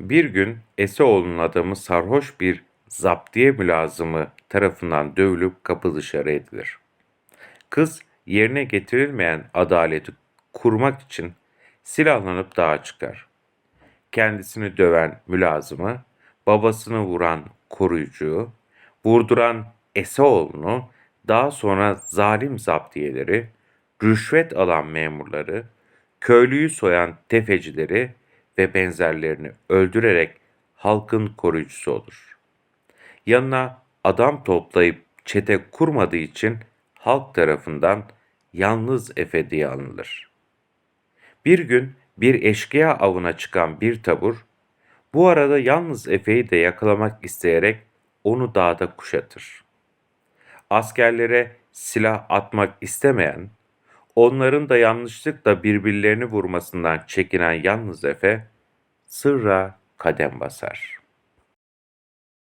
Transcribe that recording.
Bir gün Eseoğlu'nun adamı sarhoş bir zaptiye mülazımı tarafından dövülüp kapı dışarı edilir. Kız yerine getirilmeyen adaleti kurmak için silahlanıp dağa çıkar. Kendisini döven mülazımı, babasını vuran koruyucuyu, vurduran Eseoğlu'nu, daha sonra zalim zaptiyeleri, rüşvet alan memurları, köylüyü soyan tefecileri ve benzerlerini öldürerek halkın koruyucusu olur. Yanına adam toplayıp çete kurmadığı için halk tarafından yalnız Efe diye anılır. Bir gün bir eşkıya avına çıkan bir tabur, bu arada yalnız Efe'yi de yakalamak isteyerek onu dağda kuşatır. Askerlere silah atmak istemeyen, onların da yanlışlıkla birbirlerini vurmasından çekinen yalnız Efe, sırra kadem basar.